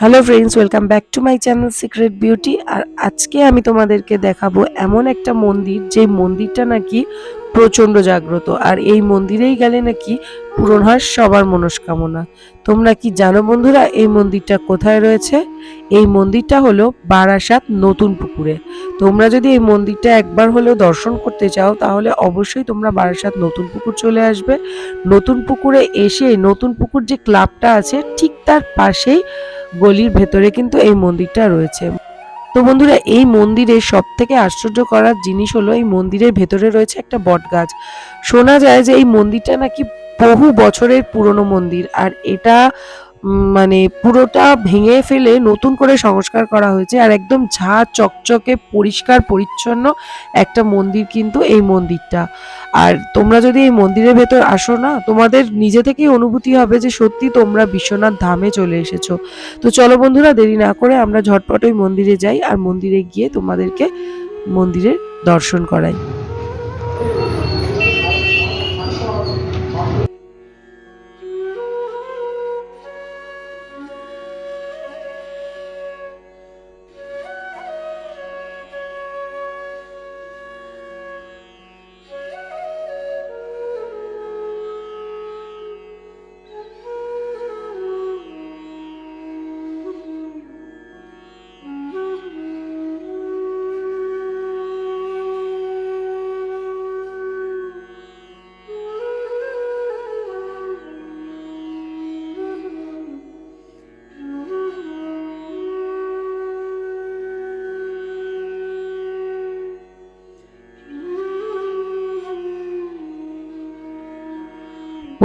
Hello friends welcome back to my channel secret beauty আর আজকে আমি তোমাদেরকে দেখাবো এমন একটা মন্দির যে মন্দিরটা নাকি প্রচণ্ড জাগ্রত। আর এই মন্দিরেই গেলে নাকি পূরণ হয় সবার মনস্কামনা। তোমরা কি জানো বন্ধুরা, এই মন্দিরটা কোথায় রয়েছে? এই মন্দিরটা হলো বারাসাত নতুন পুকুরে। তোমরা যদি এই মন্দিরটা একবার হলেও দর্শন করতে চাও, তাহলে অবশ্যই তোমরা বারাসাত নতুন পুকুর চলে আসবে। নতুন পুকুরে এসে, নতুন পুকুর যে ক্লাবটা আছে, ঠিক তার পাশেই গলির ভেতরে কিন্তু এই মন্দিরটা রয়েছে। তো বন্ধুরা, এই মন্দিরে সব থেকে আশ্চর্য করার জিনিস হলো, এই মন্দিরের ভেতরে রয়েছে একটা বট গাছ শোনা যায় যে এই মন্দিরটা নাকি বহু বছরের পুরনো মন্দির, আর এটা মানে পুরোটা ভেঙে ফেলে নতুন করে সংস্কার করা হয়েছে আর একদম ঝা চকচকে পরিষ্কার পরিচ্ছন্ন একটা মন্দির কিন্তু এই মন্দিরটা। আর তোমরা যদি এই মন্দিরের ভেতর আসো না, তোমাদের নিজে থেকেই অনুভূতি হবে যে সত্যি তোমরা বিশ্বনাথ ধামে চলে এসেছ। তো চলো বন্ধুরা, দেরি না করে আমরা ঝটপট ওই মন্দিরে যাই আর মন্দিরে গিয়ে তোমাদেরকে মন্দিরের দর্শন করাই।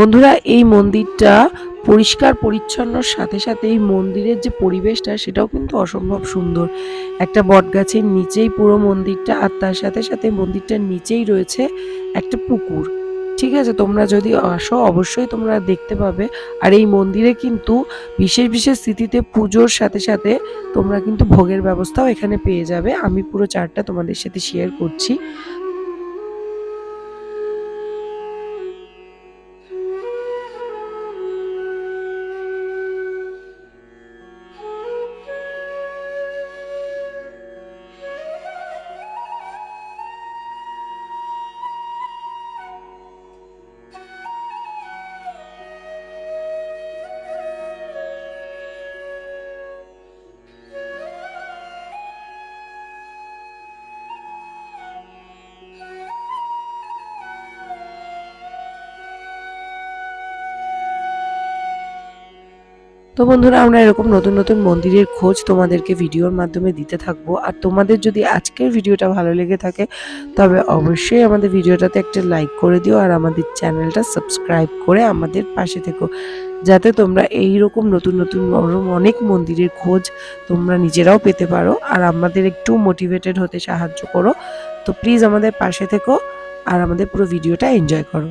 বন্ধুরা, এই মন্দিরটা পরিষ্কার পরিচ্ছন্নর সাথে সাথে এই মন্দিরের যে পরিবেশটা, সেটাও কিন্তু অসম্ভব সুন্দর। একটা বটগাছের নিচেই পুরো মন্দিরটা, আর তার সাথে সাথে মন্দিরটার নিচেই রয়েছে একটা পুকুর। ঠিক আছে? তোমরা যদি আসো, অবশ্যই তোমরা দেখতে পাবে। আর এই মন্দিরে কিন্তু বিশেষ বিশেষ স্থিতিতে পুজোর সাথে সাথে তোমরা কিন্তু ভোগের ব্যবস্থাও এখানে পেয়ে যাবে। আমি পুরো চারটা তোমাদের সাথে শেয়ার করছি। তো বন্ধুরা, আমরা এরকম নতুন নতুন মন্দিরের খোঁজ তোমাদেরকে ভিডিওর মাধ্যমে দিতে থাকব। আর তোমাদের যদি আজকের ভিডিওটা ভালো লেগে থাকে, তবে অবশ্যই আমাদের ভিডিওটাতে একটা লাইক করে দিও আর আমাদের চ্যানেলটা সাবস্ক্রাইব করে আমাদের পাশে থেকো। যাতে তোমরা এই রকম নতুন নতুন অনেক মন্দিরের খোঁজ তোমরা নিজেরাও পেতে পারো আর আমাদের একটু মোটিভেটেড হতে সাহায্য করো। তো প্লিজ আমাদের পাশে থেকো আর আমাদের পুরো ভিডিওটা এনজয় করো।